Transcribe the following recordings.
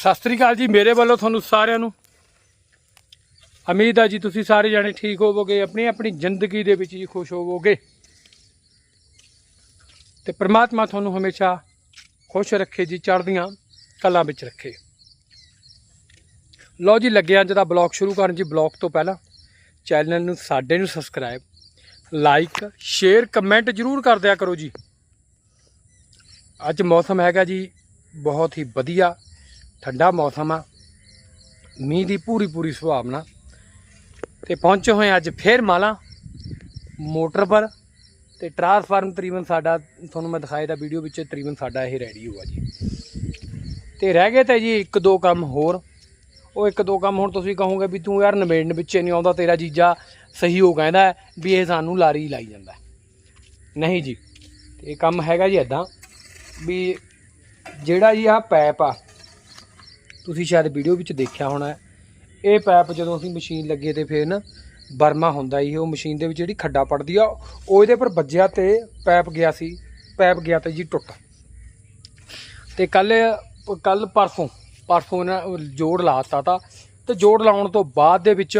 ਸਤਿ ਸ੍ਰੀ ਅਕਾਲ ਜੀ, ਮੇਰੇ ਵੱਲੋਂ ਤੁਹਾਨੂੰ ਸਾਰਿਆਂ ਨੂੰ। ਉਮੀਦ ਆ ਜੀ, ਤੁਸੀਂ ਸਾਰੇ ਜਾਣੇ ਠੀਕ ਹੋਵੋਗੇ, ਆਪਣੀ ਆਪਣੀ ਜ਼ਿੰਦਗੀ ਦੇ ਵਿੱਚ ਜੀ ਖੁਸ਼ ਹੋਵੋਗੇ। ਤੇ ਪ੍ਰਮਾਤਮਾ ਤੁਹਾਨੂੰ ਹਮੇਸ਼ਾ ਖੁਸ਼ ਰੱਖੇ ਜੀ, ਚੜ੍ਹਦੀਆਂ ਕਲਾਂ ਵਿੱਚ ਰੱਖੇ। ਲਓ ਜੀ ਲੱਗਿਆ ਅੱਜ ਦਾ ਬਲੌਗ ਸ਼ੁਰੂ ਕਰਨ ਜੀ, ਬਲੌਗ ਤੋਂ ਪਹਿਲਾਂ ਚੈਨਲ ਨੂੰ, ਸਾਡੇ ਨੂੰ ਸਬਸਕ੍ਰਾਈਬ, ਲਾਈਕ, ਸ਼ੇਅਰ, ਕਮੈਂਟ ਜਰੂਰ ਕਰ ਦਿਆ ਕਰੋ ਜੀ। ਅੱਜ ਮੌਸਮ ਹੈਗਾ ਜੀ, ਬਹੁਤ ਹੀ ਵਧੀਆ ਠੰਡਾ ਮੌਸਮ ਆ। ਮੀਂਹ ਦੀ ਪੂਰੀ ਪੂਰੀ ਸੁਭਾਵਨਾ ਤੇ ਪਹੁੰਚੇ ਹੋਏ ਅੱਜ ਫੇਰ ਮਾਲਾ। ਮੋਟਰ ਪਰ ਤੇ ਟਰਾਂਸਫਾਰਮ ਤਕਰੀਬਨ ਸਾਡਾ, ਤੁਹਾਨੂੰ ਮੈਂ ਦਿਖਾਇਆ ਦਾ ਵੀਡੀਓ ਵਿੱਚ, ਤਕਰੀਬਨ ਸਾਡਾ ਇਹ ਰੈਡੀ ਹੋਆ ਜੀ। ਤੇ ਰਹਿ ਗਏ ਤੇ ਜੀ ਇੱਕ ਦੋ ਕੰਮ ਹੋਰ। ਉਹ ਇੱਕ ਦੋ ਕੰਮ ਹੁਣ ਤੁਸੀਂ ਕਹੋਗੇ ਵੀ ਤੂੰ ਯਾਰ ਨਵੇੜਨ ਵਿੱਚ ਨਹੀਂ ਆਉਂਦਾ, ਤੇਰਾ ਜੀਜਾ ਸਹੀ ਹੋ ਕਹਿੰਦਾ ਵੀ ਇਹ ਸਾਨੂੰ ਲਾਰੀ ਲਾਈ ਜਾਂਦਾ ਨਹੀਂ ਜੀ, ਇਹ ਕੰਮ ਹੈਗਾ ਜੀ ਐਦਾਂ ਵੀ ਜਿਹੜਾ ਜੀ ਆਹ ਪੈਪ ਆ ਤੁਸੀਂ ਸ਼ਾਇਦ ਵੀਡੀਓ ਵਿੱਚ ਦੇਖਿਆ ਹੋਣਾ ਇਹ ਪੈਪ ਜਦੋਂ ਅਸੀਂ ਮਸ਼ੀਨ ਲੱਗੇ ਤੇ ਫਿਰ ਨਾ ਬਰਮਾ ਹੁੰਦਾ ਜੀ ਉਹ ਮਸ਼ੀਨ ਦੇ ਵਿੱਚ ਜਿਹੜੀ ਖੱਡਾ ਪੜਦੀ ਆ, ਉਹ ਇਹਦੇ ਪਰ ਵੱਜਿਆ ਤੇ ਪੈਪ ਗਿਆ ਸੀ, ਪੈਪ ਗਿਆ ਤੇ ਜੀ ਟੁੱਟ। ਤੇ ਕੱਲ ਕੱਲ ਪਰਸੋਂ ਪਰਸੋਂ ਇਹਨਾਂ ਜੋੜ ਲਾਤਾ ਤਾ, ਤੇ ਜੋੜ ਲਾਉਣ ਤੋਂ ਬਾਅਦ ਦੇ ਵਿੱਚ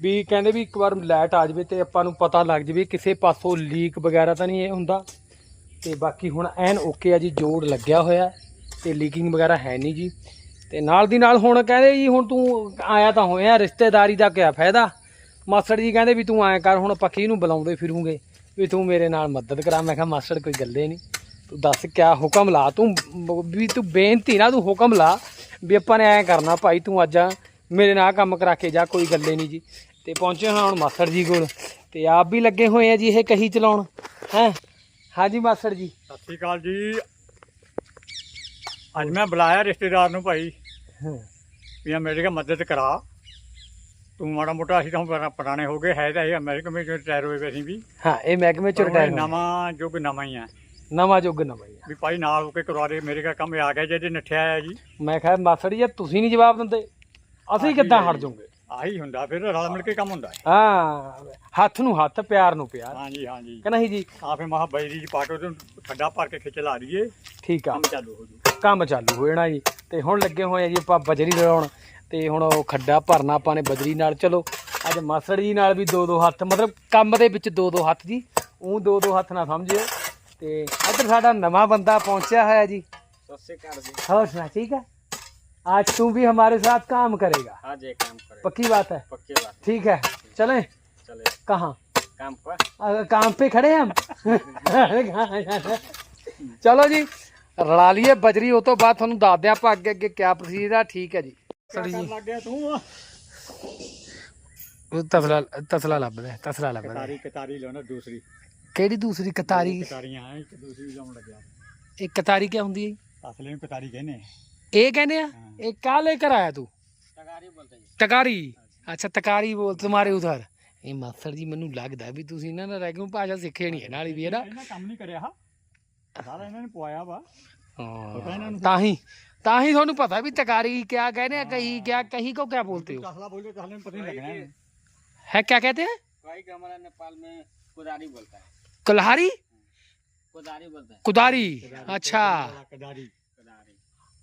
ਵੀ ਕਹਿੰਦੇ ਵੀ ਇੱਕ ਵਾਰ ਲਾਈਟ ਆ ਜਾਵੇ ਤੇ ਆਪਾਂ ਨੂੰ ਪਤਾ ਲੱਗ ਜਾਵੇ ਕਿਸੇ ਪਾਸੋਂ ਲੀਕ ਵਗੈਰਾ ਤਾਂ ਨਹੀਂ ਇਹ ਹੁੰਦਾ। ਤੇ ਬਾਕੀ ਹੁਣ ਐਨ ਓਕੇ ਆ ਜੀ, ਜੋੜ ਲੱਗਿਆ ਹੋਇਆ ਹੈ ਤੇ ਲੀਕਿੰਗ ਵਗੈਰਾ ਹੈ ਨਹੀਂ ਜੀ। ਤੇ ਨਾਲ ਦੀ ਨਾਲ ਹੁਣ ਕਹਿੰਦੇ ਜੀ, ਹੁਣ ਤੂੰ ਆਇਆ ਤਾਂ ਹੋਇਆ, ਰਿਸ਼ਤੇਦਾਰੀ ਦਾ ਕਿਆ ਫਾਇਦਾ? ਮਾਸੜ ਜੀ ਕਹਿੰਦੇ ਵੀ ਤੂੰ ਆਇਆ ਕਰ, ਹੁਣ ਪੱਖੀ ਨੂੰ ਬੁਲਾਉਂਦੇ ਫਿਰੂਗੇ? ਵੀ ਤੂੰ ਮੇਰੇ ਨਾਲ ਮਦਦ ਕਰਾ। ਮੈਂ ਕਿਹਾ, ਮਾਸੜ, ਕੋਈ ਗੱਲੇ ਨਹੀਂ। ਤੂੰ ਦੱਸ ਕਿਆ ਹੁਕਮ ਲਾ। ਤੂੰ ਵੀ ਤੂੰ ਬੇਨਤੀ ਨਾ, ਤੂੰ ਹੁਕਮ ਲਾ ਵੀ ਆਪਾਂ ਨੇ ਐਂ ਕਰਨਾ ਭਾਈ, ਤੂੰ ਅੱਜ ਮੇਰੇ ਨਾਲ ਕੰਮ ਕਰਾ ਕੇ ਜਾ, ਕੋਈ ਗੱਲੇ ਨਹੀਂ ਜੀ। ਤੇ ਪਹੁੰਚੇ ਹਾਂ ਹੁਣ ਮਾਸੜ ਜੀ ਕੋਲ। ਤੇ ਆਪ ਵੀ ਲੱਗੇ ਹੋਏ ਆ ਜੀ ਇਹ ਕਹੀ ਚਲਾਉਣ। ਹੈ? ਹਾਂਜੀ ਮਾਸੜ ਜੀ। ਸਤਿ ਸ਼੍ਰੀ ਅਕਾਲ ਜੀ। ਅੱਜ ਮੈਂ ਬੁਲਾਇਆ ਰਿਸ਼ਤੇਦਾਰ ਨੂੰ ਭਾਈ। ਵੀ ਅਮਰੀਕਾ ਮਦਦ ਕਰਾ। ਤੂੰ ਮਾੜਾ ਮੋਟਾ ਅਸੀਂ ਤਾਂ ਹੁਣ ਪੁਰਾਣੇ ਹੋ ਗਏ ਹੈ ਤਾਂ ਇਹ ਅਮਰੀਕਾ ਵਿੱਚ ਰਿਟਾਇਰ ਹੋਏ ਅਸੀਂ ਵੀ। ਹਾਂ ਇਹ ਮਹਿਕਮੇ ਚ ਰਿਟਾਇਰ ਨਵਾਂ ਯੁੱਗ ਨਵਾਂ ਹੀ ਆ। ਨਵਾਂ ਯੁੱਗ ਨਵਾਂ ਹੀ ਆ। ਵੀ ਭਾਈ ਨਾਲ ਹੋ ਕੇ ਕਰਵਾ ਦੇ ਮੇਰੇ ਕਾ ਕੰਮ ਆ ਗਿਆ ਜੇ ਜੇ ਨੱਠਿਆ ਆ ਜੀ। ਮੈਂ ਕਿਹਾ ਮਾਸੜ ਜੀ ਤੁਸੀਂ ਨਹੀਂ ਜਵਾਬ ਦਿੰਦੇ ਅਸੀਂ ਕਿੱਦਾਂ ਹਟ ਜਾਵਾਂਗੇ ਆਹੀ ਹੁੰਦਾ ਫਿਰ ਰਲ ਮਿਲ ਕੇ ਕੰਮ ਹੁੰਦਾ ਹਾਂ ਹੱਥ ਨੂੰ ਹੱਥ ਪਿਆਰ ਨੂੰ ਪਿਆਰ। ਹਾਂਜੀ ਹਾਂਜੀ। ਕਿ ਜੀ? ਆ ਫਿਰ ਮਹਾ ਬੈਰੀ ਜੀ ਪਾਟੋ ਤੋਂ ਖੱਡਾ ਭਰ ਕੇ ਖਿੱਚ ਲਾ ਦਈਏ। ਠੀਕ ਆ। ਕੰਮ ਚਾਲੂ ਹੋ ਜੂ। ਕੰਮ ਚਾਲੂ ਹੋ ਜਾਣਾ ਜੀ। ਤੇ ਹੁਣ ਲੱਗੇ ਹੋਏ ਆ ਜੀ ਆਪਾਂ ਬਜਰੀ ਲੜਾਉਣ ਤੇ ਹੁਣ ਉਹ ਖੱਡਾ ਭਰਨਾ ਆਪਾਂ ਨੇ ਬਜਰੀ ਨਾਲ। ਚਲੋ ਅੱਜ ਮਾਸੜ ਜੀ ਨਾਲ ਵੀ ਦੋ ਦੋ ਹੱਥ ਮਤਲਬ ਕੰਮ ਦੇ ਵਿੱਚ ਦੋ ਦੋ ਹੱਥ ਜੀ। ਉਹ ਦੋ ਦੋ ਹੱਥ ਨਾ ਸਮਝਿਓ। ਤੇ ਇੱਧਰ ਸਾਡਾ ਨਵਾਂ ਬੰਦਾ ਪਹੁੰਚਿਆ ਹੋਇਆ ਜੀ। ਸਤਿ ਸ਼੍ਰੀ ਅਕਾਲ ਹੋਰ ਸੁਣਾ ਠੀਕ ਆ? आज तू भी हमारे साथ काम करेगा आज एक काम करे पक्की बात है पक्की बात ठीक है चलें चले कहाँ काम पर अगर काम पे खड़े हैं हम कहाँ जाना? ਚਲੋ ਜੀ ਰਲਾ ਲਈਏ ਬਜਰੀ ਉਹ ਤੋਂ ਬਾਅਦ ਤੁਹਾਨੂੰ ਦੱਸਦੇ ਹਾਂ ਆਪਾਂ ਅੱਗੇ ਅੱਗੇ ਕਿਆ ਪ੍ਰੋਸੀਜਰ ਆ ਠੀਕ ਹੈ ਜੀ ਸੜੀ ਜੀ ਲੱਗ ਗਿਆ ਤੂੰ ਉਹ ਤਸਲਾ ਤਸਲਾ ਲੱਭਦਾ ਤਸਲਾ ਲੱਭਦਾ ਕਤਾਰੀ ਕਤਾਰੀ ਲਾਉਣਾ ਦੂਸਰੀ ਕਿਹੜੀ ਦੂਸਰੀ ਕਤਾਰੀ ਕਤਾਰੀਆਂ ਹੈ ਇੱਕ ਦੂਸਰੀ ਲਾਉਣ ਲੱਗਿਆ ਇਹ ਕਤਾਰੀ ਕਿਆ ਹੁੰਦੀ ਹੈ ਅਸਲੇ ਨੂੰ ਕਤਾਰੀ ਕਹਿੰਦੇ ਆ। ਇਹ ਕਹਿੰਦੇ ਆ ਇਹ ਕਾ ਲੈ ਕਰ ਆਇਆ ਤੂੰ तगारी बोलते हैं ਤਕਾਰੀ ਅੱਛਾ ਤਕਾਰੀ ਬੋਲ ਤੁਹਾਰੇ ਉਧਰ ਇਹ ਮਾਸਟਰ ਜੀ ਮੈਨੂੰ ਲੱਗਦਾ ਵੀ ਤੁਸੀਂ ਇਹਨਾਂ ਨਾਲ ਰੈਗੂ ਭਾਸ਼ਾ ਸਿੱਖੇ ਨਹੀਂ ਹੈ ਨਾਲੀ ਵੀ ਹੈ ਨਾ ਇਹਨਾਂ ਕੰਮ ਨਹੀਂ ਕਰਿਆ ਹਾ ਸਾਰਾ ਇਹਨਾਂ ਨੇ ਪਵਾਇਆ ਵਾ ਪਤਾ ਇਹਨਾਂ ਹਾਂ ਨੂੰ ਤਾਂ ਹੀ ਤਾਂ ਹੀ ਤੁਹਾਨੂੰ ਪਤਾ ਵੀ ਤਕਾਰੀ ਕਿਆ ਕਹਿੰਦੇ ਆ ਕਹੀ ਕਿਆ ਕਹੀ को क्या बोलते हो ਕਸਲਾ ਬੋਲੇ ਕਸਲੇ ਨੂੰ ਪਤਾ ਨਹੀਂ ਲੱਗਣਾ ਇਹਨੂੰ। है क्या कहते हैं भाई का हमारा नेपाल में कुदारी बोलता है कुल्हाड़ी कुदारी बोलता है कुदारी अच्छा ਕਦਾਰੀ कुदारी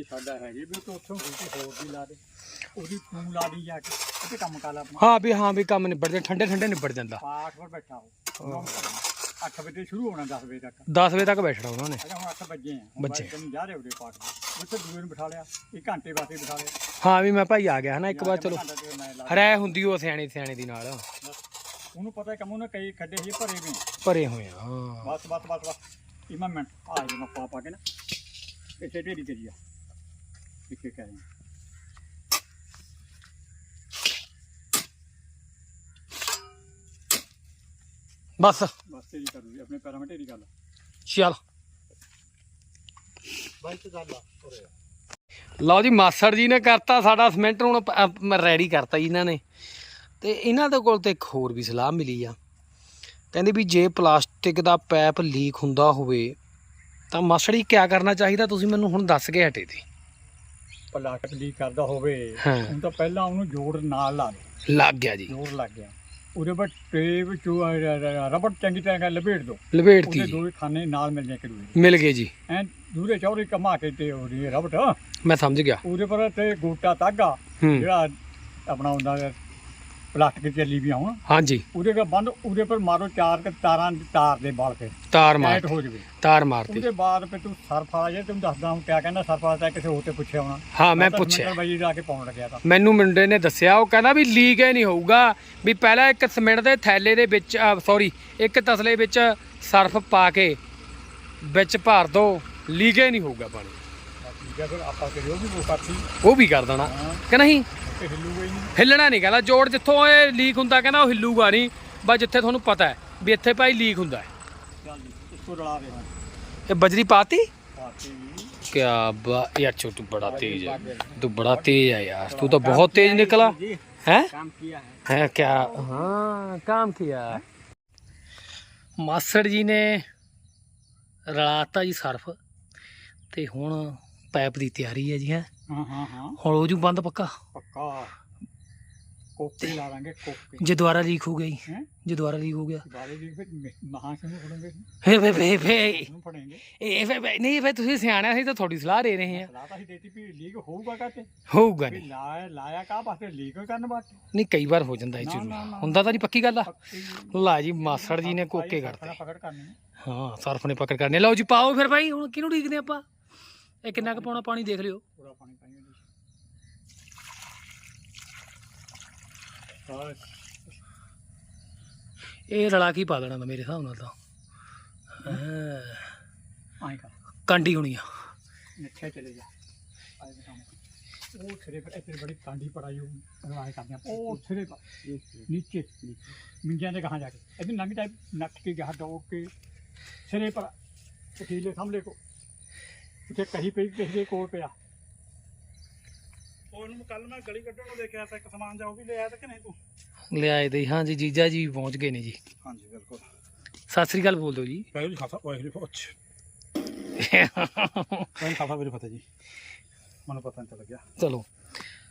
ਵੀ ਸਾਡਾ ਹੈਗੀ ਵੀ ਤੂੰ ਉੱਥੋਂ ਬੂਟੀ ਹੋਰ ਵੀ ਲਾ ਦੇ। ਉਹਦੀ ਤੂੰ ਲਾ ਦੀ ਜਾ ਕੇ ਤੇ ਕੰਮ ਕਰ ਲਾ ਆਪਣਾ। ਹਾਂ ਵੀ ਹਾਂ ਵੀ ਕੰਮ ਨਿਬੜ ਜਾਂਦਾ ਠੰਡੇ ਠੰਡੇ ਨਿਬੜ ਜਾਂਦਾ। ਪਾਠ ਪਰ ਬੈਠਾ ਸ਼ੁਰੂ ਹੋਣਾ 10 ਵਜੇ ਤੱਕ। 10 ਵਜੇ ਤੱਕ ਬੈਠਣਾ ਉਹਨਾਂ ਨੇ। ਅੱਛਾ ਹੁਣ ਵਜੇ ਆ। ਬੱਚੇ ਜਾ ਰਹੇ ਉਹਦੇ ਪਾਠ ਉੱਥੇ ਦੂਏ ਨੂੰ ਬਿਠਾ ਲਿਆ ਇੱਕ ਘੰਟੇ ਵਾਸਤੇ ਬਿਠਾ ਲਿਆ। ਹਾਂ ਵੀ ਮੈਂ ਭਾਈ ਆ ਗਿਆ ਹਨਾ ਇੱਕ ਵਾਰ ਚਲੋ। ਰਹਿ ਹੁੰਦੀ ਉਹ ਸਿਆਣੇ ਸਿਆਣੇ ਦੀ ਨਾਲ। ਉਹਨੂੰ ਪਤਾ ਕੰਮ ਉਹਨੇ ਕਈ ਖੱਡੇ ਹੀ ਭਰੇ ਵੀ ਭਰੇ ਹੋਏ ਆ ਬਸ ਬਸ ਬਸ ਬਸ। ਇਹ ਮੈਂ ਆ ਜੇ ਮੈਂ ਪਾ ਕੇ ਕਰੇ ਬਸ ਬਸ ਢੇਰੀ ਕਰੂਗੀ ਆਪਣੇ ਪੈਰਾਂ 'ਤੇ ਢੇਰੀ ਕਰ ਲਾ ਚੱਲ ਬਾਈ ਤੇ ਚੱਲ ਲਾ ਉਰੇ ਆ। ਲਓ ਜੀ ਮਾਸੜ ਜੀ ਨੇ ਕਰਤਾ ਸਾਡਾ ਸਿਮੈਂਟ ਹੁਣ ਰੈਡੀ ਕਰਤਾ ਜੀ ਇਹਨਾਂ ਨੇ ਤੇ ਇਹਨਾਂ ਦੇ ਕੋਲ ਤੇ ਇੱਕ ਹੋਰ ਵੀ ਸਲਾਹ ਮਿਲੀ ਆ ਕਹਿੰਦੇ ਵੀ ਜੇ ਪਲਾਸਟਿਕ ਦਾ ਪਾਈਪ ਲੀਕ ਹੁੰਦਾ ਹੋਵੇ ਤਾਂ ਮਾਸੜ ਜੀ ਕੀ ਕਰਨਾ ਚਾਹੀਦਾ ਤੁਸੀਂ ਮੈਨੂੰ ਹੁਣ ਦੱਸ ਕੇ ਹਟੇ ਤੇ ਪਲਾਸਟਿਕ ਲੀਕ ਕਰਦਾ ਹੋਵੇ ਹਾਂ। ਹੁਣ ਤਾਂ ਪਹਿਲਾਂ ਉਹਨੂੰ ਜੋੜ ਨਾਲ ਲਾ ਦੇ। ਲੱਗ ਗਿਆ ਜੀ। ਜੋੜ ਲੱਗ ਗਿਆ। ਉਹਦੇ ਪਰ ਟੇਪ ਚੋ ਰਬੜ ਚੰਗੀ ਤਰ੍ਹਾਂ ਲਪੇਟ ਦੋ। ਲਪੇਟਤੀ ਉਹਦੇ ਜੀ। ਦੋਵੇਂ ਖਾਨੇ ਨਾਲ ਮਿਲ ਜਾਏ ਕਰੂਏ ਮਿਲ ਗਏ ਜੀ। ਐ ਦੂਰੇ ਚੌਰੇ ਕਮਾ ਕੇ ਤੇ ਉਹਦੀ ਰਬੜ। ਮੈਂ ਸਮਝ ਗਿਆ। ਉਹਦੇ ਪਰ ਤੇ ਗੋਟਾ ਤਾਗਾ ਹੂੰ। ਜਿਹੜਾ ਆਪਣਾ ਹੁੰਦਾ ਹੈ, ਪਲਾਸਟਿਕ ਚੱਲੀ ਵੀ ਹੁਣ ਹਾਂਜੀ। ਉਹਦੇ ਦਾ ਬੰਦ ਉਹਦੇ ਪਰ ਮਾਰੋ ਚਾਰ ਕੇ ਤਾਰਾਂ ਤਾਰ ਦੇ ਬਾਲ ਕੇ ਤਾਰ ਮਾਰ ਹੋ ਜਵੇ। ਤਾਰ ਮਾਰਤੀ। ਉਹਦੇ ਬਾਅਦ ਫਿਰ ਤੂੰ ਸਰਫ ਆ ਜੇ ਤੈਨੂੰ ਦੱਸਦਾ ਹੁਣ ਕਿਆ ਕਹਿੰਦਾ ਸਰਫ ਆ ਤਾਂ ਕਿਸੇ ਹੋਰ ਤੇ ਪੁੱਛਿਆ ਹੋਣਾ। ਹਾਂ ਮੈਂ ਪੁੱਛਿਆ। ਬਾਈ ਜਾ ਕੇ ਪਾਉਣ ਲੱਗਿਆ ਤਾਂ। ਮੈਨੂੰ ਮੁੰਡੇ ਨੇ ਦੱਸਿਆ ਉਹ ਕਹਿੰਦਾ ਵੀ ਲੀਕ ਹੀ ਨਹੀਂ ਹੋਊਗਾ ਵੀ ਪਹਿਲਾਂ ਇੱਕ ਸਿਮੈਂਟ ਦੇ ਥੈਲੇ ਦੇ ਵਿੱਚ ਸੌਰੀ ਇੱਕ ਤਸਲੇ ਵਿੱਚ ਸਰਫ ਪਾ ਕੇ ਵਿੱਚ ਭਰ ਦੋ ਲੀਕ ਹੀ ਨਹੀਂ ਹੋਊਗਾ ਪਾਣੀ। ਠੀਕ ਹੈ ਫਿਰ ਆਪਾਂ ਕਰਿਓ ਵੀ ਉਹ ਕਰਤੀ ਉਹ ਵੀ ਕਰ ਦੇਣਾ ਹਾਂ ਕਿ ਨਹੀਂ ਤੇ ਹਿੱਲੂਗਾ ਹੀ ਨਹੀਂ ਹਿੱਲਣਾ ਨਹੀਂ ਕਹਿੰਦਾ ਜੋੜ ਜਿੱਥੋਂ ਇਹ ਲੀਕ ਹੁੰਦਾ ਕਹਿੰਦਾ ਉਹ ਹਿੱਲੂਗਾ ਨਹੀਂ ਬਸ ਜਿੱਥੇ ਤੁਹਾਨੂੰ ਪਤਾ ਹੈ ਵੀ ਇੱਥੇ ਭਾਈ ਲੀਕ ਹੁੰਦਾ ਹੈ ਚੱਲ ਜੀ ਇੱਕੋ ਰਲਾ ਦੇ ਹਾਂ ਇਹ ਬਜਰੀ ਪਾਤੀ ਪਾਤੀ ਵੀ ਕਿਆ ਬਾ ਯਾਰ ਛੋਟੂ ਬੜਾ ਤੇਜ਼ ਹੈ ਤੂੰ ਬੜਾ ਤੇਜ਼ ਹੈ ਯਾਰ ਤੂੰ ਤਾਂ ਬਹੁਤ तेज निकला जी है काम किया है है क्या हाँ काम किया ਮਾਸੜ ਜੀ ਨੇ ਰਲਾਤਾ ਜੀ ਸਰਫ ਤੇ ਹੁਣ ਪਾਈਪ ਦੀ ਤਿਆਰੀ ਹੈ ਜੀ ਹੈ। ਹਾਂ ਹਾਂ ਹਾਂ। ਹੁਣ ਹੋ ਜੂ ਬੰਦ ਪੱਕਾ? ਪੱਕਾ। ਕੋਕੇ ਲਾ ਲਾਂਗੇ ਕੋਕੇ। ਜੇ ਦੁਬਾਰਾ ਲੀਕ ਹੋ ਗਈ ਹੈ? ਜੇ ਦੁਬਾਰਾ ਲੀਕ ਹੋ ਗਿਆ। ਬਾਰੇ ਜੀ ਫਿਰ ਮਹਾਂ ਕਿਉਂ ਫੜਾਂਗੇ? ਫੇ ਫੇ ਫੇ ਫੇ ਉਹਨੂੰ ਫੜਾਂਗੇ? ਇਹ ਫੇ ਨਹੀਂ ਫੇ ਤੁਸੀਂ ਸਿਆਣਿਆ ਸੀ ਤਾਂ ਤੁਹਾਡੀ ਸਲਾਹ ਦੇ ਰਹੇ ਆ। ਸਲਾਹ ਤਾਂ ਹੀ ਦੇਤੀ ਵੀ ਲੀਕ ਹੋਊਗਾ ਕਾਤੇ ਹੋਊਗਾ ਵੀ ਨਹੀਂ। ਲਾਇਆ ਲਾਇਆ ਕਾ ਪਾਸੇ ਲੀਕ ਕਰਨ ਵਾਸਤੇ? ਨਹੀਂ ਕਈ ਵਾਰ ਹੋ ਜਾਂਦਾ ਇਹ ਨਾ, ਨਾ, ਨਾ। ਹੁੰਦਾ ਤਾਂ ਨਹੀਂ ਪੱਕੀ ਗੱਲ ਆ। ਪੱਕੀ ਲਾ ਜੀ ਮਾਸੜ ਜੀ ਨੇ ਕੋਕੇ ਫੜਾ ਕਰਤੇ। ਪਕੜ ਕਰਨੀ ਹਾਂ ਸਰਫ ਨੇ ਪਕੜ ਕਰਨੇ ਲਓ ਜੀ ਪਾਓ ਫਿਰ ਭਾਈ ਹੁਣ ਕਿਹਨੂੰ ਆਪਾਂ? ਇਹ ਕਿੰਨਾ ਕੁ ਪਾਉਣਾ ਪਾਣੀ ਦੇਖ ਲਿਓ। ਪੂਰਾ ਪਾਣੀ ਪਾਈਏ ਹਾਂ ਇਹ ਰਲਾ ਕੀ ਪਾ ਦੇਣਾ ਤਾਂ ਮੇਰੇ ਹਿਸਾਬ ਨਾਲ ਤਾਂ। ਕਰ। ਕਾਂਡੀ ਹੋਣੀ ਆ। ਨਿੱਥੇ ਚਲੇ ਜਾ। ਆਏ ਬਤਾਉਂ ਉਹ ਸਿਰੇ ਪਰ ਇੱਥੇ ਬੜੀ ਕਾਂਡੀ ਪੜਾਈ ਉਹ ਆਏ ਕਰਦੇ ਆ ਉਹ ਸਿਰੇ ਪਰ ਨੀਚੇ ਮਿੰਜਾਂ ਦੇ ਕਹਾਂ ਜਾ ਕੇ। ਇਹਦੀ ਨੰਗ ਟਾਈਪ ਨੱਕ ਕੇ ਗਾਹ ਡੋਕ ਕੇ। ਸਿਰੇ ਪਰ ਅਕੀਲੇ ਸਾਹਮਣੇ ਕੋ ਉੱਥੇ ਕਹੀ ਪਈ ਕਿਸੇ ਦੇ ਕੋਲ ਪਿਆ। ਉਹਨੂੰ ਕੱਲ ਮੈਂ ਗਲੀ ਕੱਢਣ ਨੂੰ ਦੇਖਿਆ ਤਾਂ ਇੱਕ ਸਮਾਨ ਜਾ ਉਹ ਵੀ ਲਿਆਇਆ ਤਾਂ ਕਿ ਨਹੀਂ ਤੂੰ? ਲਿਆਏ ਦੇ ਹਾਂ। ਜੀ ਜੀਜਾ ਜੀ ਵੀ ਪਹੁੰਚ ਗਏ ਨੇ ਜੀ। ਹਾਂਜੀ ਬਿਲਕੁਲ। ਸਤਿ ਸ੍ਰੀ ਅਕਾਲ ਬੋਲ ਦਿਓ ਜੀ। ਵਾਹਿਗੁਰੂ ਜੀ ਖਾਲਸਾ ਵਾਹਿਗੁਰੂ ਜੀ ਫਤਿਹ ਵਾਹਿਗੁਰੂ ਖਾਲਸਾ ਵਾਹਿਗੁਰੂ ਫਤਿਹ ਜੀ। ਮੈਨੂੰ ਪਤਾ ਨਹੀਂ ਲੱਗਿਆ ਚਲੋ।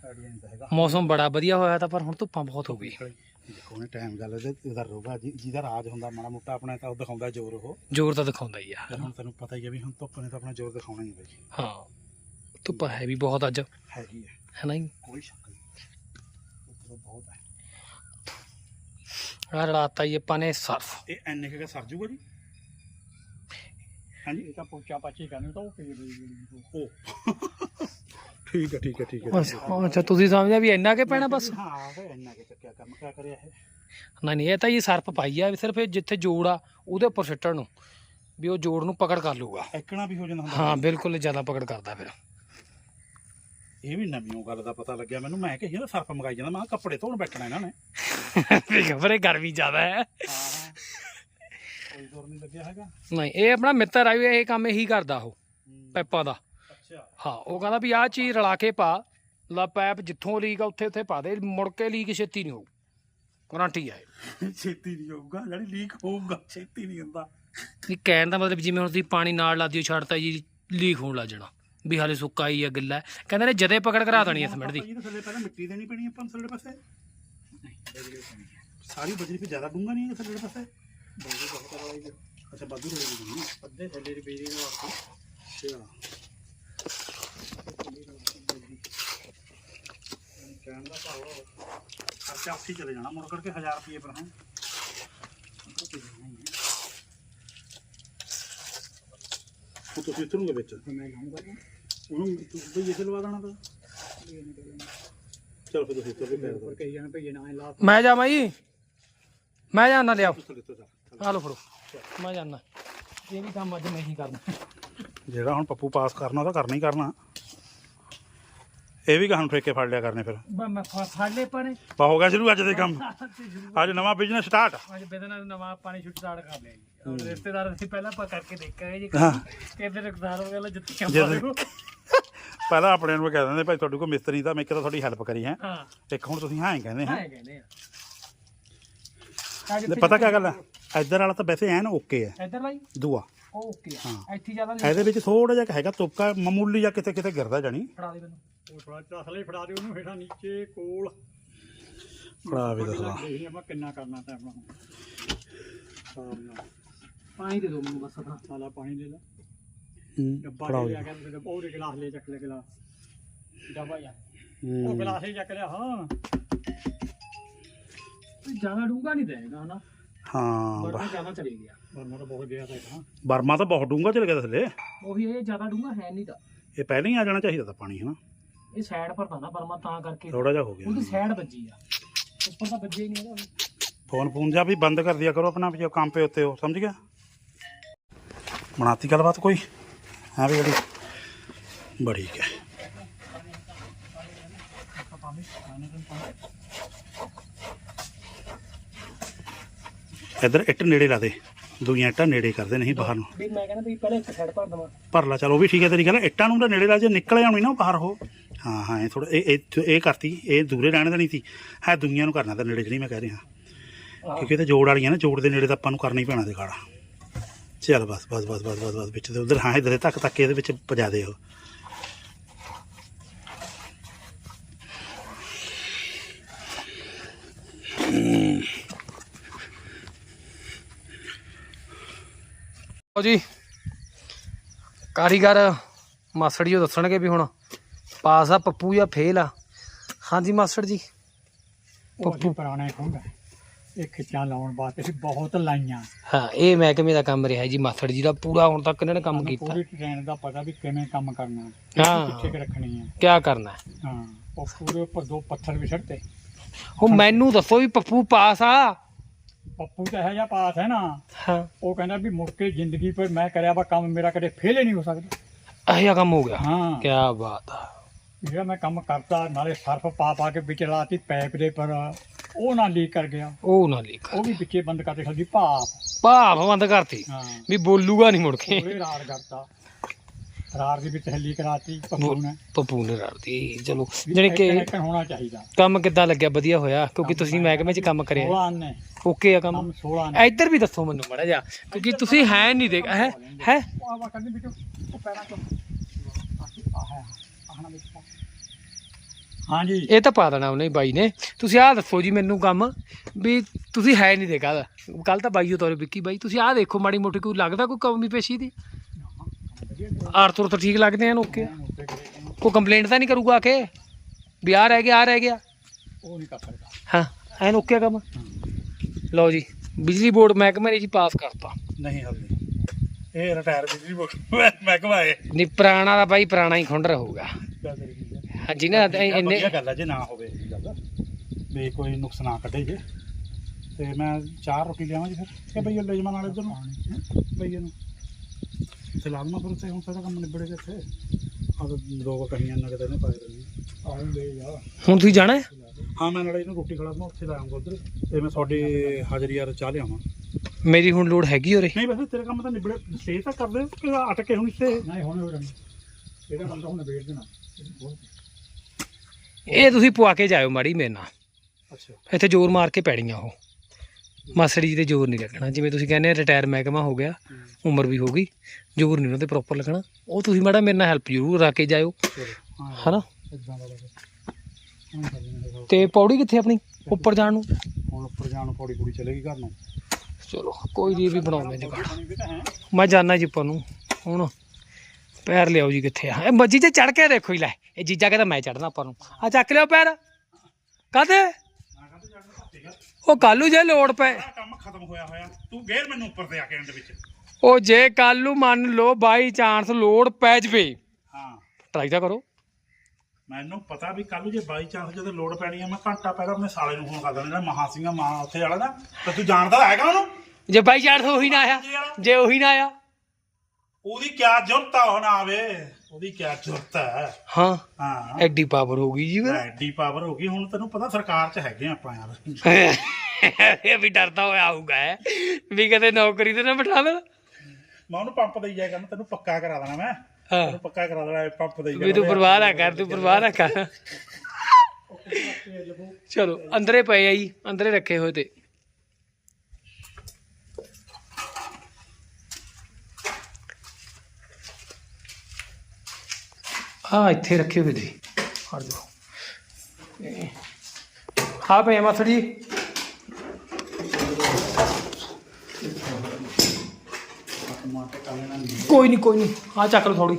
ਆਈਡੀਆ ਨਹੀਂ ਤਾਂ ਹੈਗਾ। ਮੌਸਮ ਬੜਾ ਵਧੀਆ ਹੋਇਆ ਤਾਂ ਪਰ ਹੁਣ ਧੁੱਪਾਂ ਬਹੁਤ ਹੋ ਗਈ। ਦੇਖੋ ਨੇ ਟਾਈਮ ਗੱਲ ਇਹਦੇ ਇਹਦਾ ਰੋਗਾ ਜਿਹਦਾ ਰਾਜ ਹੁੰਦਾ ਮਾੜਾ ਮੋਟਾ ਆਪਣੇ ਤਾਂ ਉਹ ਦਿਖਾਉਂਦਾ ਜ਼ੋਰ ਉਹ। ਜ਼ੋਰ ਤਾਂ ਦਿਖਾਉਂਦਾ ਹੀ ਆ। ਤੇ ਹੁਣ ਤੈਨੂੰ ਪਤਾ ਹੀ ਹੈ ਵੀ ਹੁਣ ਧੁੱਪ ਨੇ ਤਾਂ ਆਪਣਾ ਜ਼ੋਰ ਦਿਖਾਉਣਾ ਹੀ ਹੈ ਬਾਈ। ਹਾਂ ਧੁੱਪ ਹੈ ਵੀ ਬਹੁਤ ਅੱਜ। ਹੈਗੀ ਹੈ ਹੈ ਨਾ ਕੋਈ ਸ਼ੱਕ ਨਹੀਂ। ਬਹੁਤ ਹੈ। ਆਹ ਰਲਾਤਾ ਜੀ ਆਪਾਂ ਨੇ ਸਰਫ। ਇਹ ਐਨੇ ਕੁ ਸਰ ਜੂਗਾ ਜੀ? ਹਾਂਜੀ ਇਹ ਤਾਂ ਪੁੱਛਾ ਪਾਚੀ ਕਰਨੀ ਤਾਂ ਉਹ ਪਈ ਗਈ ਉਹ। ਠੀਕ ਹੈ ਠੀਕ ਹੈ ਠੀਕ ਹੈ। ਅੱਛਾ ਅੱਛਾ ਤੁਸੀਂ ਸਮਝਿਆ ਵੀ ਇੰਨਾ ਕੇ ਪੈਣਾ ਬਸ? ਹਾਂ ਫਿਰ ਇੰਨਾ ਕਿ ਚੱਕਿਆ ਕੰਮ ਕਿਆ ਕਰਿਆ ਇਹ? ਨਹੀਂ ਨਹੀਂ ਇਹ ਤਾਂ ਜੀ ਸਰਫ ਪਾਈ ਆ ਵੀ ਸਿਰਫ ਇਹ ਜਿੱਥੇ ਜੋੜ ਆ ਉਹਦੇ ਉੱਪਰ ਸਿੱਟਣ ਨੂੰ ਵੀ ਉਹ ਜੋੜ ਨੂੰ ਪਕੜ ਕਰ ਲੂਗਾ ਐਕਣਾ ਵੀ ਹੋ ਜਾਂਦਾ ਹੁੰਦਾ। ਹਾਂ ਬਿਲਕੁਲ ਜ਼ਿਆਦਾ ਪਕੜ ਕਰਦਾ ਫਿਰ। ਇਹ ਵੀ ਨਵੀਂ ਗੱਲ ਦਾ ਪਤਾ ਲੱਗਿਆ ਮੈਨੂੰ ਮੈਂ ਕਿਹਾ ਇਹਦਾ ਸਰਫ ਮੰਗਾਈ ਜਾਂਦਾ ਮੈਂ ਕਿਹਾ ਕੱਪੜੇ ਧੋਣ ਬੈਠਣਾ ਇਹਨਾਂ ਨੇ। ਵੀ ਖਬਰੇ ਗਰਮੀ ਜ਼ਿਆਦਾ ਹੈ। ਹਾਂ ਕੋਈ ਦੌਰ ਨਹੀਂ ਲੱਗਿਆ ਹੈਗਾ। ਨਹੀਂ ਇਹ ਆਪਣਾ ਮਿੱਤਰ ਆਇਓ ਇਹ ਕੰਮ ਇਹੀ ਕਰਦਾ ਉਹ ਪੈਪਾਂ ਦਾ। ਹਾਂ ਉਹ ਕਹਿੰਦਾ ਵੀ ਆਹ ਚੀਜ਼ ਰਲਾ ਕੇ ਪਾ ਲਾ ਪੈਪ ਜਿੱਥੋਂ ਲੀਕ ਆ ਉੱਥੇ ਉੱਥੇ ਪਾ ਦੇ ਮੁੜ ਕੇ ਲੀਕ ਛੇਤੀ ਨਹੀਂ ਹੋਊ। ਗਰੰਟੀ ਹੈ ਛੇਤੀ ਨਹੀਂ ਹੋਊਗਾ ਜਿਹੜੀ ਲੀਕ ਹੋਊਗਾ ਛੇਤੀ ਨਹੀਂ ਹੁੰਦਾ। ਇਹ ਕਹਿਣ ਦਾ ਮਤਲਬ ਜਿਵੇਂ ਹੁਣ ਤੁਸੀਂ ਪਾਣੀ ਨਾਲ ਲਾ ਦਿਓ ਛੱਡਤਾ ਜੀ ਲੀਕ ਹੋਣ ਲੱਗ ਜਾਣਾ। ਵੀ ਹਾਲੇ ਸੁੱਕਾ ਹੀ ਆ ਗਿੱਲਾ ਹੈ। ਕਹਿੰਦੇ ਨੇ ਜਦੇ ਪਕੜ ਕਰਾ ਦੇਣੀ ਇਸ ਮਿੰਟ ਦੀ। ਥੱਲੇ ਪਹਿਲਾਂ ਮਿੱਟੀ ਦੇਣੀ ਪੈਣੀ ਆਪਾਂ ਨੂੰ ਥੱਲੇ ਪਾਸੇ। ਸਾਰੀ ਬਜਰੀ ਫਿਰ ਜ਼ਿਆਦਾ ਡੂੰਗਾ ਨਹੀਂ ਹੈ ਥੱਲੇ ਪਾਸੇ। ਅੱਛਾ ਬਾਦੂ ਰਹੇਗੀ ਅੱਧੇ ਥੱਲੇ ਦੀ ਬਿਜਲੀ ਨੂੰ ਆਖੋ ਅੱਛਾ। ਕਹਿਣ ਦਾ ਭਾਵ ਖਰਚਾ ਉੱਥੇ ਚਲੇ ਜਾਣਾ ਮੁੜ ਕਰਕੇ 1000 ਰੁਪਏ ਪਰ ਹਾਂ ਉਹ ਤੁਸੀਂ ਉਤਰੋਗੇ ਵਿੱਚ ਮੈਂ ਲਾਉਂਗਾ ਉਹਨੂੰ ਤੁਸੀਂ ਬਈ ਇਹ ਲਵਾ ਦੇਣਾ ਤਾਂ ਚਲ ਫਿਰ ਤੁਸੀਂ ਉਤਰ ਵੀ ਪੈਰ ਪਰ ਕਹੀ ਜਾਣਾ ਭਈ ਨਾ ਲਾ ਮੈਂ ਜਾਵਾਂ ਜੀ। ਮੈਂ ਜਾਣਾ ਲਿਆਓ। ਆ ਲਓ ਫੜੋ। ਮੈਂ ਜਾਣਾ ਇਹ ਵੀ ਕੰਮ ਅੱਜ ਮੈਂ ਹੀ ਕਰਨਾ। ਜਿਹੜਾ ਹੁਣ ਪੱਪੂ ਪਾਸ ਕਰਨਾ, ਉਹ ਤਾਂ ਕਰਨਾ ਹੀ ਕਰਨਾ। ਇਹ ਵੀ ਕਹਾਂ ਠੇਕੇ ਫੜ ਲਿਆ ਕਰਨੇ ਫਿਰ। ਮੈਂ ਫ- ਫੜ ਲੈ ਪਾਣੀ। ਬਾ ਹੋ ਗਿਆ ਸ਼ੁਰੂ ਅੱਜ ਦੇ ਕੰਮ। ਅੱਜ ਨਵਾਂ ਬਿਜ਼ਨਸ ਸਟਾਰਟ ਅੱਜ ਬੇਦਨਾ ਨਵਾਂ ਪਾਣੀ ਛੁੱਟ ਸਟਾਰਟ ਕਰ ਲਿਆ ਜੀ। ਔਰ ਰਿਸ਼ਤੇਦਾਰ ਅਸੀਂ ਪਹਿਲਾਂ ਆਪਾਂ ਕਰਕੇ ਦੇਖਾਂਗੇ ਜੀ। ਹਾਂ। ਕਿਤੇ ਜਦੋਂ- ਮਾਰੂ ਪਹਿਲਾਂ ਆਪਣੇ ਨੂੰ ਕਹਿ ਦਿੰਦੇ ਭਾਈ ਤੁਹਾਡੇ ਕੋਲ ਮਿਸਤਰੀ ਤਾਂ ਮੈਂ ਇੱਕ ਤਾਂ ਤੁਹਾਡੀ ਹੈਲਪ ਕਰੀ ਹੈ। ਹਾਂ। ਇੱਕ ਹੁਣ ਤੁਸੀਂ ਹਾਂ ਹੀ ਕਹਿੰਦੇ ਹੈ। ਹਾਂ ਕਹਿੰਦੇ ਆ। ਤੇ ਪਤਾ ਕੀ ਗੱਲ ਹੈ ਇੱਧਰ ਵਾਲਾ ਤਾਂ ਵੈਸੇ ਐਨ ਓਕੇ ਹੈ। ਇੱਧਰ ਬਾਈ ਦੂਆ। ਓਕੇ ਆ। ਹਾਂ। ਇੱਥੇ ਜ਼ਿਆਦਾ ਨਹੀਂ ਇਹਦੇ ਵਿੱਚ ਥੋੜਾ ਜਿਹਾ ਕੁ ਹੈਗਾ ਤੁਪਕਾ ਮਾਮੂਲੀ ਜਾਂ ਕਿਤੇ ਕਿਤੇ ਗਿਰਦਾ ਜਾਣੀ। ਫੜਾ ਦੇ ਮੈਨੂੰ। ਉਹ ਥੋੜਾ ਚਸਲੇ ਫੜਾ ਦੇ ਉਹਨੂੰ ਹੇਠਾਂ ਨੀਚੇ ਕੋਲ। ਫੜਾ ਵੀ ਦੱਸਦਾ ਦੇਖੀ ਆਪਾਂ ਕਿੰਨਾ ਕਰਨਾ ਤਾਂ ਆਪਣਾ ਹਿਸਾਬ ਨਾਲ। ਪਾਣੀ ਦੇ ਦਿਓ ਮੈਨੂੰ ਬਸ ਆਪਣਾ। ਸਾਲਾ ਪਾਣੀ ਦੇ ਲੈ। ਹੂੰ, ਡੱਬਾ ਫੜਾਓ ਲੈ ਜੀ। ਕੇ ਤੇ ਉਹ ਦੇ ਗਲਾਸ ਲੈ ਚੱਕ ਲੈ ਗਲਾਸ। ਡੱਬਾ ਯਾਰ ਉਹ ਹੂੰ। ਗਲਾਸ ਹੀ ਚੱਕ ਲਿਆ ਹਾਂ। ਜ਼ਿਆਦਾ ਡੂੰਗਾ ਨਹੀਂ ਦੇਗਾ ਹਨਾ? ਹਾਂ ਬਰਨਾ ਜ਼ਿਆਦਾ ਚਲੇ ਗਿਆ। ਬਰਨਾ ਤਾਂ ਬਹੁਤ ਗਿਆ ਤਾਂ ਹਾਂ। ਬਰਮਾ ਤਾਂ ਬਹੁਤ ਡੂੰਗਾ ਚਲ ਗਿਆ ਥੱਲੇ ਉਹੀ ਇਹ ਜ਼ਿਆਦਾ ਡੂੰਗਾ ਹੈ ਨਹੀਂ ਤਾਂ। ਇਹ ਪਹਿਲਾਂ ਹੀ ਆ ਜਾਣਾ ਚਾਹੀਦਾ ਤਾਂ ਪਾਣੀ ਹਨਾ? ਇਹ ਸਾਈਡ ਪਰ ਤਾਂ ਨਾ ਬਰਮਾ ਤਾਂ ਕਰਕੇ ਥੋੜਾ ਜਿਹਾ ਹੋ ਗਿਆ। ਉਹਦੀ ਸਾਈਡ ਵੱਜੀ ਆ। ਉੱਪਰ ਤਾਂ ਵੱਜਿਆ ਹੀ ਨਹੀਂ ਹੈਗਾ। ਫੋਨ ਫੋਨ ਜਾ ਵੀ ਬੰਦ ਕਰ ਦਿਆ ਕਰੋ ਆਪਣਾ ਜੋ ਕੰਮ ਪੇ ਉੱਤੇ ਹੋ ਸਮਝ ਗਿਆ? ਬਣਾਤੀ ਗੱਲਬਾਤ ਕੋਈ? ਹਾਂ ਵੀ ਬੜੀ ਬੜੀ ਹੈ। ਇੱਧਰ ਇੱਟ ਨੇੜੇ ਲਾ ਦੇ। ਦੂਈਆਂ ਇੱਟਾਂ ਨੇੜੇ ਕਰਦੇ ਨਹੀਂ ਬਾਹਰ ਨੂੰ। ਵੀ ਮੈਂ ਕਹਿੰਦਾ ਵੀ ਪਹਿਲੇ ਇੱਕ ਸਾਈਡ ਭਰ ਦਵਾਂ। ਭਰ ਲਾ ਚਲ ਉਹ ਵੀ ਠੀਕ ਹੈ ਤੇਰੀ ਗੱਲ। ਇੱਟਾਂ ਨੂੰ ਤਾਂ ਨੇੜੇ ਲਾ ਜੇ ਨਿਕਲ ਆਉਣੀ ਨਾ ਬਾਹਰ ਉਹ। ਹਾਂ ਹਾਂ ਇਹ ਥੋੜਾ ਇਹ ਇਹ- ਇਹ ਕਰਤੀ ਇਹ ਦੂਰੇ ਰਹਿਣ ਦੇਣੀ ਸੀ। ਹੈ ਦੁਨੀਆ ਨੂੰ ਕਰਨਾ ਤਾਂ ਨੇੜੇ ਜਿਹੜੀ ਮੈਂ ਕਹਿ ਰਿਹਾ। ਕਿਉਂਕਿ ਇਹ ਤਾਂ ਜੋੜ ਵਾਲੀਆਂ ਨਾ ਜੋੜ ਦੇ ਨੇੜੇ ਤਾਂ ਆਪਾਂ ਨੂੰ ਕਰਨਾ ਹੀ ਪੈਣਾ ਤੇ ਕਾੜਾ ਚੱਲ ਬਸ ਬਸ ਬਸ ਬਸ ਬਸ ਬਸ ਵਿੱਚ ਤੇ ਉਧਰ ਹਾਂ ਇਧਰ ਤੱਕ ਤੱਕ ਇਹਦੇ ਵਿੱਚ ਪਜਾ ਦੇ ਉਹ। ਲਓ ਜੀ ਕਾਰੀਗਰ ਮਾਸੜ ਜੀ ਉਹ ਦੱਸਣਗੇ ਵੀ ਹੁਣ ਪਾਸ ਆ ਪੱਪੂ ਜਾਂ ਫੇਲ ਆ। ਹਾਂਜੀ ਮਾਸੜ ਜੀ। ਅਸੀਂ ਪੁਰਾਣਾ ਖੁੰਡ ਇਹ ਖਿੱਚਾਂ ਲਾਉਣ ਵਾਸਤੇ ਅਸੀਂ ਬਹੁਤ ਲਾਈਆਂ। ਹਾਂ ਇਹ ਮਹਿਕਮੇ ਦਾ ਕੰਮ ਰਿਹਾ ਜੀ ਮਾਸੜ ਜੀ ਦਾ। ਪੂਰਾ ਹੁਣ ਤੱਕ ਇਹਨਾਂ ਨੇ ਕੰਮ ਸਾਨੂੰ ਕੀਤਾ। ਪੂਰੀ ਟ੍ਰੇਨ ਦਾ ਪਤਾ ਵੀ ਕਿਵੇਂ ਕੰਮ ਕਰਨਾ ਹਾਂ। ਕਿੱਥੇ ਕੁ ਰੱਖਣੀ ਹੈ ਕਿਆ ਕਰਨਾ? ਹੈ ਹਾਂ ਉਹ ਪੂਰੇ ਉੱਪਰ ਦੋ ਪੱਥਰ ਵੀ ਛੱਡਤੇ ਹੁਣ ਮੈਨੂੰ ਦੱਸੋ ਵੀ ਪੱਪੂ ਪਾਸ ਆ। ਪੱਪੂ ਤਾਂ ਹੈ ਜਾਂ ਪਾਸ ਹੈ ਨਾ। ਹਾਂ। ਉਹ ਕਹਿੰਦਾ ਵੀ ਮੁੜ ਕੇ ਜ਼ਿੰਦਗੀ ਪਰ ਮੈਂ ਕਰਿਆ ਵਾ ਕੰਮ ਮੇਰਾ ਕਦੇ ਫੇਲ ਹੀ ਨਹੀਂ ਹੋ ਸਕਦਾ। ਇਹ ਕੰਮ ਹੋ ਗਿਆ। ਹਾਂ। ਕਿਆ ਬਾਤ ਆ। ਜਿਹੜਾ ਮੈਂ ਕੰਮ ਕਰਤਾ ਨਾਲੇ ਸਰਫ ਪਾ ਪਾ ਕੇ ਵਿੱਚ ਲਾਤੀ ਪੈਪ ਦੇ ਪਰ ਉਹ ਨਾ ਲੀਕ ਕਰ ਗਿਆ। ਉਹ ਨਾ ਲਿਖ ਉਹ ਵੀ ਵਿੱਚੇ ਬੰਦ ਕਰਦੇ ਖਲਦੀ ਭਾਪ ਭਾਵ ਬੰਦ ਕਰਤੀ। ਹਾਂ। ਵੀ ਬੋਲੂਗਾ ਨਹੀਂ ਮੁੜ ਕੇ। ਰਾਰ ਕਰਤਾ। ਰਾਰ ਦੀ ਵਿੱਚ ਹੱਲੀ ਕਰਾਤੀ ਪੱਪੂ ਨੇ। ਪੱਪੂ ਨੇ ਰੜਤੀ ਚਲੋ ਵੀ ਇੱਕ ਕਿ ਹੋਣਾ ਚਾਹੀਦਾ। ਕੰਮ ਕਿੱਦਾਂ ਲੱਗਿਆ? ਵਧੀਆ ਹੋਇਆ? ਕਿਉਂਕਿ ਤੁਸੀਂ ਮਹਿਕਮੇ 'ਚ ਕੰਮ ਕਰਿਆ। 16 ਨੇ। ਓਕੇ ਆ ਕੰਮ? ਕੰਮ 16 ਨੇ। ਇੱਧਰ ਵੀ ਦੱਸੋ ਮੈਨੂੰ ਮੜਾ ਜਾ ਕਿਉਂਕਿ ਤੁਸੀਂ ਹੈ ਨਹੀਂ ਦੇਖ ਹੈ ਹੈ? ਉਹ ਆਵਾ ਕੰਦੀ ਵਿੱਚੋਂ। ਉਹ ਪੈਰਾਂ ਤੋਂ ਆਹ ਹੈ ਵਿੱਚ। ਹਾਂਜੀ। ਇਹ ਤਾਂ ਪਾ ਦੇਣਾ ਉਹਨੇ ਬਾਈ ਨੇ। ਤੁਸੀਂ ਆਹ ਦੱਸੋ ਜੀ ਮੈਨੂੰ ਕੰਮ ਵੀ ਤੁਸੀਂ ਹੈ ਨਹੀਂ ਦੇਖਾ ਕੱਲ ਤਾਂ ਬਾਈਓ ਤੋਰੇ ਵਿੱਕੀ ਬਾਈ। ਤੁਸੀਂ ਆਹ ਦੇਖੋ ਮਾੜੀ ਮੋਟੀ ਕੋਈ ਲੱਗਦਾ ਕੋਈ ਕਮੀ ਪੇਸ਼ੀ ਦੀ? ਆਰ ਤੁਰ ਤਾਂ ਠੀਕ ਲੱਗਦੇ ਹਨ ਓਕੇ। ਕੋਈ ਕੰਪਲੇਂਟ ਤਾਂ ਨਹੀਂ ਕਰੂਗਾ ਆ ਕੇ? ਵੀ ਆਹ ਰਹਿ ਗਿਆ ਆ ਰਹਿ ਗਿਆ। ਉਹ ਨਹੀਂ ਕਰ ਸਕਦਾ। ਹਾਂ ਐਨ ਓਕੇ ਆ ਕੰਮ? ਲਓ ਜੀ ਬਿਜਲੀ ਬੋਰਡ ਮਹਿਕਮੇ ਨੇ ਜੀ ਪਾਸ ਕਰਤਾ। ਨਹੀਂ ਹੱਲੇ। ਇਹ ਰਿਟਾਇਰ ਬਿਜਲੀ ਬੋਰਡ ਮੈਂ ਕਮਾਏ ਨਹੀਂ ਪੁਰਾਣਾ ਦਾ ਬਾਈ ਪੁਰਾਣਾ ਹੀ ਖੁੰਡ ਰਹੂਗਾ। ਹਾਂਜੀ ਨਾ ਤੇ ਇੰਨੇ ਵਧੀਆ ਗੱਲ ਹੈ ਜੇ ਨਾ ਹੋਵੇ ਇਹ ਗੱਲ ਵੀ ਕੋਈ ਨੁਕਸ ਨਾ ਕੱਢੇ ਜੇ। ਤੇ ਮੈਂ ਚਾਰ ਰੋਟੀ ਲਿਆਵਾਂ ਜੀ ਫਿਰ। ਕਿ ਬਈ ਲੈ ਜਾਵਾਂ ਨਾਲ ਇੱਧਰ ਨੂੰ। ਬਈ ਇਹਨੂੰ ਤੇ ਲਾ ਦਮਾ ਫਿਰ ਉੱਥੇ ਹੁਣ ਸਾਰਾ ਕੰਮ ਨਿਬੜੇਗਾ ਇੱਥੇ। ਆ ਤਾਂ ਦੋ ਕੁ ਕਹੀਆਂ ਨਾ ਕਿਤੇ ਨੇ ਪਾਏ ਆਉਂਦੇ ਯਾਰ ਹੁਣ ਤੁਸੀਂ ਜਾਣਾ ਹੈ? ਹਾਂ ਮੈਂ ਨਾਲੇ ਇਹਨੂੰ ਰੋਟੀ ਖਿਲਾ ਦਵਾਂ ਉੱਥੇ ਲਾਉਂਗਾ ਉੱਧਰ। ਤੇ ਮੈਂ ਤੁਹਾਡੀ ਹਾਜ਼ਰੀ ਯਾਰ ਚਾਹ ਲਿਆਵਾਂ। ਮੇਰੀ ਹੁਣ ਲੋੜ ਹੈਗੀ ਉਰੇ। ਨਹੀਂ ਵੈਸੇ ਤੇਰੇ ਕੰਮ ਤਾਂ ਨਿਬੜੇ ਸਟੇ ਤਾਂ ਕਰਦੇ ਕਿ ਅਟਕੇ ਹੁਣ ਇੱਥੇ? ਨਹੀਂ ਹੁਣ ਹੋ ਇਹਦਾ ਬੰਦਾ ਹੁਣ ਵੇਚ ਦੇਣਾ। ਇਹ ਤੁਸੀਂ ਪਵਾ ਕੇ ਜਾਇਓ ਮਾੜੀ ਮੇਰੇ ਨਾਲ। ਅੱਛਾ। ਇੱਥੇ ਜ਼ੋਰ ਮਾਰ ਕੇ ਪੈਣੀਆਂ ਉਹ। ਮਾਸੜੀ ਜੀ ਤੇ ਜ਼ੋਰ ਨਹੀਂ ਲੱਗਣਾ। ਜਿਵੇਂ ਤੁਸੀਂ ਕਹਿੰਦੇ ਰਿਟਾਇਰ ਮਹਿਕਮਾ ਹੋ ਗਿਆ ਉਮਰ ਵੀ ਹੋ ਗਈ ਜ਼ੋਰ ਨਹੀਂ ਉਹਨਾਂ ਤੇ ਪ੍ਰੋਪਰ ਲੱਗਣਾ। ਉਹ ਤੁਸੀਂ ਮਾੜਾ ਮੇਰੇ ਨਾਲ ਹੈਲਪ ਜ਼ਰੂਰ ਰੱਖ ਕੇ ਜਾਇਓ। ਹਨਾ? ਤੇ ਪੌੜੀ ਕਿੱਥੇ ਆਪਣੀ? ਉੱਪਰ ਜਾਣ ਨੂੰ? ਹੁਣ ਉੱਪਰ ਜਾਣ ਨੂੰ ਪੌੜੀ ਪੂੜੀ ਚਲੇਗੀ ਘਰ ਨੂੰ। ਚਲੋ ਕੋਈ ਨਹੀਂ ਵੀ ਬਣਾਉਂਦੇ ਹੈ ਮੈਂ ਜਾਣਾ ਜੀ ਉੱਪਰ ਨੂੰ। ਹੁਣ ਪੈਰ ਲਿਆਓ ਜੀ ਕਿੱਥੇ ਆ? ਇਹ ਮੱਜੀ ਤੇ ਚੜ ਕੇ ਦੇਖੋ ਹੀ ਲੈ ਇਹ ਜੀਜਾ ਕਹਿੰਦਾ ਮੈਂ ਚੜਨਾ ਉੱਪਰ ਨੂੰ। ਆ ਚੱਕ ਲਿਓ ਪੈਰ। ਕਾਹਦੇ ਉਹ ਕਾਲੂ ਜੇ ਲੋੜ ਪਏ। ਕੰਮ ਖਤਮ ਹੋਇਆ ਹੋਇਆ। ਤੂੰ ਗੇਰ ਮੈਨੂੰ ਉੱਪਰ ਤੇ ਆ ਕੇ ਐਂਡ ਵਿੱਚ। ਉਹ ਜੇ ਕਾਲੂ ਮੰਨ ਲਓ ਬਾਈ ਚਾਂਸ ਲੋੜ ਪੈ ਜਵੇ। ਹਾਂ। ਟਰਾਈ ਤਾਂ ਕਰੋ। ਮੈਨੂੰ ਪਤਾ ਵੀ ਕੱਲ ਜੇ ਬਾਈ ਚਾਂਸ ਜਦੋਂ ਲੋਡ ਪੈਣੀ ਆ ਮੈਂ ਘੰਟਾ ਪਹਿਲਾਂ ਆਪਣੇ ਸਾਲੇ ਨੂੰ ਫੋਨ ਕਰ ਦੇਣਾ ਜਿਹੜਾ ਮਹਾ ਸਿੰਘਾ ਮਾਂ ਉੱਥੇ ਵਾਲਾ ਨਾ। ਤੇ ਤੂੰ ਜਾਣਦਾ ਹੈਗਾ ਉਹਨੂੰ? ਜੇ ਬਾਈ ਚਾਂਸ ਉਹੀ ਨਾ ਆਇਆ ਜੇ ਉਹੀ ਨਾ ਆਇਆ। ਉਹਦੀ ਕਿਆ ਜ਼ਰੂਰਤ ਆ ਹੁਣ ਆਵੇ? ਉਹਦੀ ਕਿਆ ਜ਼ਰੂਰਤ ਹੈ ਹਾਂ। ਹਾਂ। ਐਡੀ ਪਾਵਰ ਹੋ ਗਈ ਜੀ ਫਿਰ। ਐਡੀ ਪਾਵਰ ਹੋ ਗਈ ਹੁਣ ਤੈਨੂੰ ਪਤਾ ਸਰਕਾਰ 'ਚ ਹੈਗੇ ਆ ਆਪਾਂ ਯਾਰ। ਇਹ ਵੀ ਡਰਦਾ ਹੋਇਆ ਆਊਗਾ। ਵੀ ਕਦੇ ਨੌਕਰੀ ਤੇ ਨਾ ਬਿਠਾ ਲੈਣ ਮੈਂ ਉਹਨੂੰ ਪੰਪ ਦੇਈ ਜਾਏਗਾ ਮੈਂ ਤੈਨੂੰ ਪੱਕਾ ਕਰਾ ਦੇਣਾ ਮੈਂ। ਹਾਂ। ਪੱਕਾ ਕਰਾ ਦੇਣਾ ਪੰਪ ਦੇ ਵੀ ਤੂੰ ਪਰਵਾਹ ਨਾ ਕਰ ਤੂੰ ਪਰਵਾਹ ਨਾ ਕਰ। ਚਲੋ ਅੰਦਰੇ ਪਏ ਆ ਜੀ ਅੰਦਰੇ ਰੱਖੇ ਹੋਏ ਤੇ। ਆ ਇੱਥੇ ਰੱਖੇ ਹੋਏ ਤੇ ਹਟ ਜਾਓ ਹਾਂ ਪਏ ਆ ਮਾਸੜ ਜੀ। ਕੋਈ ਨਹੀਂ ਕੋਈ ਨਹੀਂ ਆ ਚੱਕ ਲਓ ਥੋੜੀ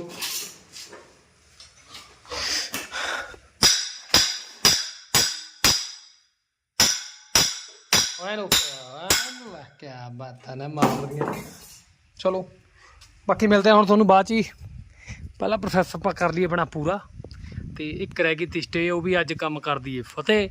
ਲੋ ਕੀ ਬਾਤ ਹੈ ਨਾ ਮਾਰ ਚਲੋ। ਬਾਕੀ ਮਿਲਦੇ ਹਾਂ ਹੁਣ ਤੁਹਾਨੂੰ ਬਾਅਦ ਚ ਹੀ। ਪਹਿਲਾ ਪ੍ਰੋਸੈਸ ਆਪਾਂ ਕਰ ਲਈਏ ਆਪਣਾ ਪੂਰਾ ਤੇ ਇੱਕ ਰਹਿ ਗਈ ਤਿਸ਼ਟੇ, ਉਹ ਵੀ ਅੱਜ ਕੰਮ ਕਰਦੀ ਏ। ਫਤਿਹ।